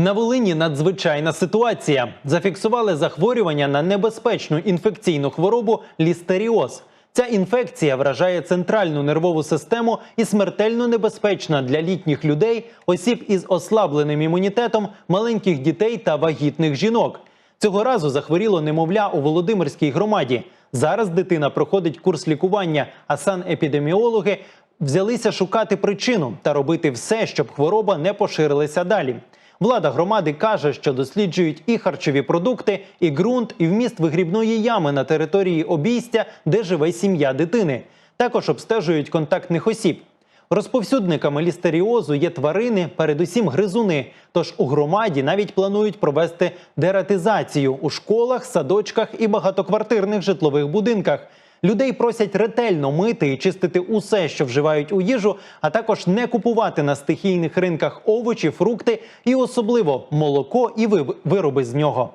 На Волині надзвичайна ситуація. Зафіксували захворювання на небезпечну інфекційну хворобу лістеріоз. Ця інфекція вражає центральну нервову систему і смертельно небезпечна для літніх людей, осіб із ослабленим імунітетом, маленьких дітей та вагітних жінок. Цього разу захворіло немовля у Володимирській громаді. Зараз дитина проходить курс лікування, а санепідеміологи взялися шукати причину та робити все, щоб хвороба не поширилася далі. Влада громади каже, що досліджують і харчові продукти, і ґрунт, і вміст вигрібної ями на території обійстя, де живе сім'я дитини. Також обстежують контактних осіб. Розповсюдниками лістеріозу є тварини, передусім гризуни. Тож у громаді навіть планують провести дератизацію у школах, садочках і багатоквартирних житлових будинках. Людей просять ретельно мити і чистити усе, що вживають у їжу, а також не купувати на стихійних ринках овочі, фрукти і особливо молоко і вироби з нього.